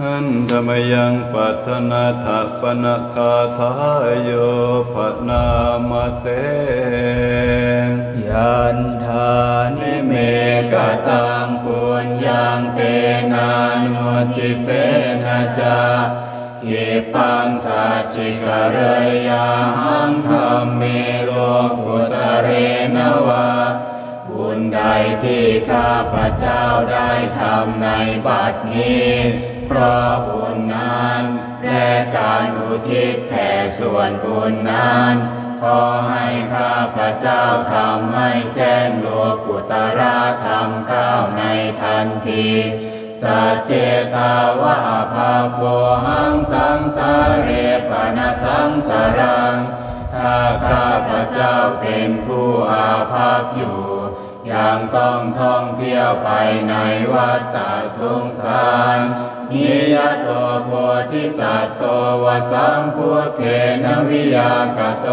หันธรรมยังปัทนาถาปนาคาทายโยภนามาเสยันทานิเมกตังปุญญังเตนานุติเสนาจาขิปังสัจจิกะเรยยังธรรมเมโล ใดที่ข้าพระเจ้าได้ทำในบัดนี้ เพราะบุญนั้นและการอุทิศแผ่ส่วนบุญนั้นขอให้ข้าพระเจ้าทำให้แจ้งโลกุตระธรรมก้าวในทันทีสัจเจตาวะภาโพหังสังสาเรปนสังสารังถ้าข้าพระเจ้าเป็นผู้อาภัพอยู่ ยังต้องท่องเที่ยวไปในวัฏฏสงสารนิยโตโพธิสัตโตวสัมพุทเทนวิยากโต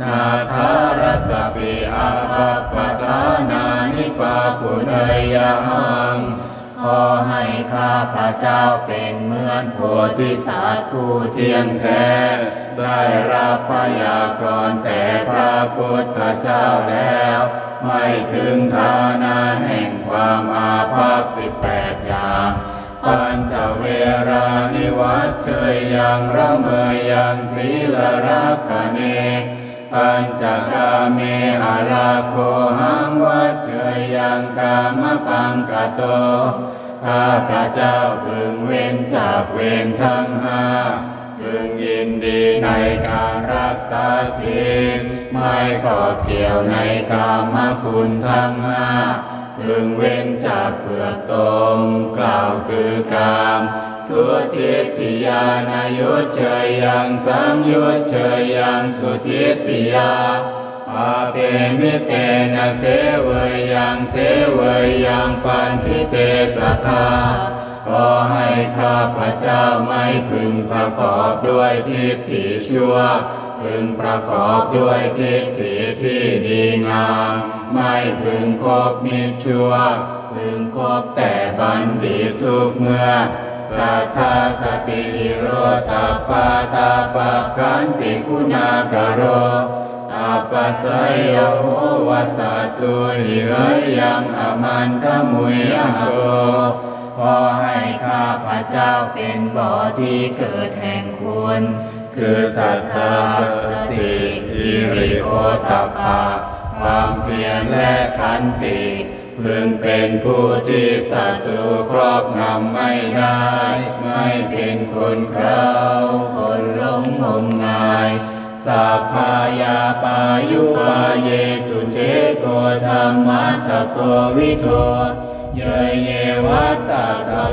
นาทารสปิอาภาปทานานิปาปุเนยยัง ขอให้ข้าพระเจ้าเป็นเหมือนโพธิสัตว์ผู้เที่ยงแท้ ได้รับพยากรณ์แต่พระพุทธเจ้าแล้ว ไม่ถึงฐานะแห่งความอาภัพสิบแปดอย่างปัญจเวรานิวัตเชยยังระเมยยังศีลรักขเนปัญจกาเมอาราโคหังวัดเชยยังกามปังกะโตข้าพระเจ้าพึงเว้นจากเวรทั้งห้า พึงยินดีในการรักษาศีลไม่ก่อเกี่ยวในกามคุณทั้งห้าพึงเว้นจากเปลือกตมกล่าวคือกามทุติติยานายุเชยยังสังยุเชยยังสุทิติยาปาเปมิเตนะเสวยยังเสวยยังปันทิเตสัทา ขอให้ข้าพระเจ้าไม่พึงประกอบด้วยทิฏฐิชั่ว พึงประกอบด้วยทิฏฐิที่ดีงาม ไม่พึงคบมิตรชั่ว พึงคบแต่บัณฑิตทุกเมื่อสัทธาสติโรตปปาตาปะขันติคุณากโรอาปัสยโหวัสตุหิเรยังอมันทมุยหโร อให้ข้าพระเจ้าเป็นบ่อที่เกิดแห่งคุณ คือศรัทธาสติอิริโอตัปปะความเพียรและขันติพึงเป็นผู้ที่ศัตรูครอบงำไม่ได้ ไม่เป็นคนเขาคนหลงงมงายสัพพายาปายุปาเยสุเชโกธรรมัตตโกวิโท เยเยวัตตา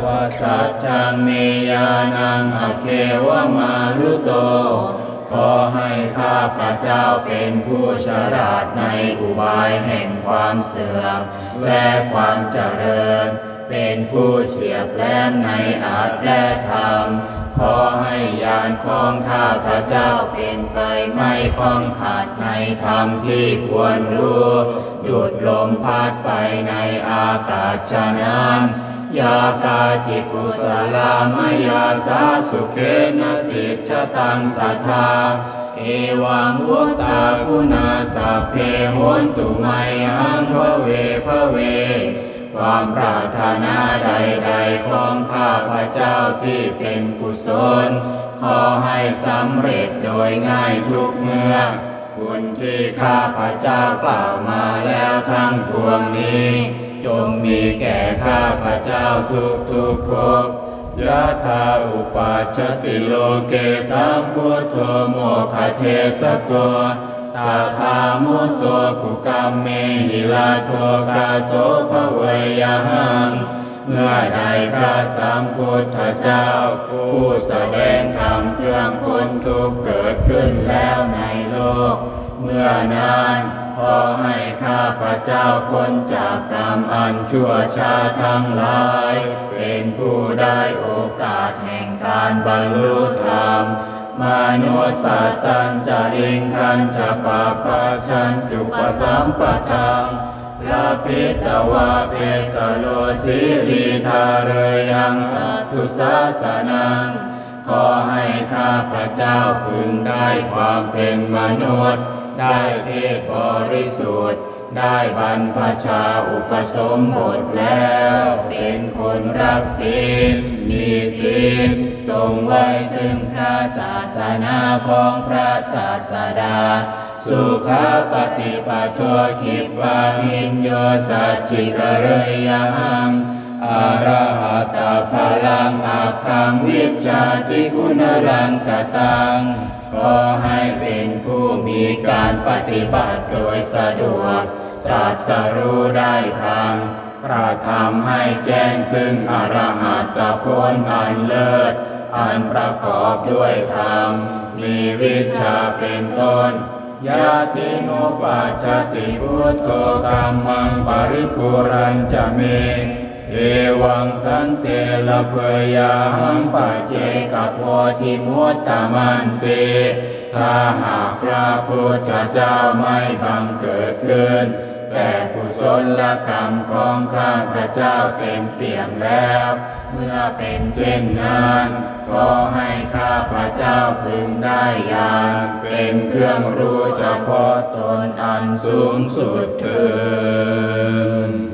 วัสสัจจังเมยานังอเควมารุโต ขอให้ข้าพระเจ้าเป็นผู้ฉลาดในอุบายแห่งความเสื่อมและความเจริญ เป็นผู้เฉียบแหลมในอาจและธรรม ขอให้ยานของข้าพระเจ้าเป็นไปไม่คล้องขาดในธรรมที่ควรรู้ดูดลมพัดไปในอากาศฉะนั้นยากาจิกุสลามยาสาสุเขนะสิทธตังสัทธา เอวังวุตตาพุนาสัพเพโหนตุไมหังวะเวพะเว ความปรารถนาใดๆของข้าพระเจ้าที่เป็นกุศล ขอให้สำเร็จโดยง่ายทุกเมื่อคุณที่ข้าพระเจ้ากล่าวมาแล้วทั้งปวงนี้ จงมีแก่ข้าพระเจ้าทุกทุกภพยะถาอุปัชติโลเกสัมพุทโธโมคเทสโก ตาธามุตโตกุกรรมเมหิลาโตกาโสภเวยหังเมื่อใดพระสัมพุทธเจ้า ผู้แสดงธรรมเครื่องพ้นทุกข์เกิดขึ้นแล้วในโลก เมื่อนั้นขอให้ข้าพระเจ้าพ้นจากกรรมอันชั่วช้าทั้งหลาย เป็นผู้ได้โอกาสแห่งการบรรลุธรรม มานุสัตตังจาริงคันจะปาปะชันจุปสัมปทังลาพิตวาเปสโลสีสีทาเรยังสัตถุสาสนัง ขอให้ข้าพระเจ้าพึงได้ความเป็นมนุษย์ ได้เพศบริสุทธิ์ ได้บรรพชาอุปสมบทแล้ว เป็นคนรักศีลมีศี ลทรงไว้ซึ่งพระศาสนาของพระศาสดา สุขปฏิปทโทคิปามินโยสัจจิกเรยยังอาระหะตพลังอาคังวิจาจิคุณรังกตังขอให้เป็นผู้มีการปฏิบัติโดยสะดวก ตรัสรู้ได้พัง ตรัสทำให้แจ้งซึ่งอรหัตตผลอันเลิศ อันประกอบด้วยธรรม มีวิชาเป็นต้นยาติโนปัจจติพุทโธกรรมังปริปุรันจะเมเอวังสันเตละเพยาหังปัจเจกโพธิมุตตมันเตถ้าหากพระพุทธเจ้าไม่บังเกิดขึ้น แต่กุศลกรรมของข้าพระเจ้าเต็มเปี่ยมแล้ว เมื่อเป็นเช่นนั้นขอให้ข้าพระเจ้าพึงได้ญาณเป็นเครื่องรู้เฉพาะตนอันสูงสุดเถิด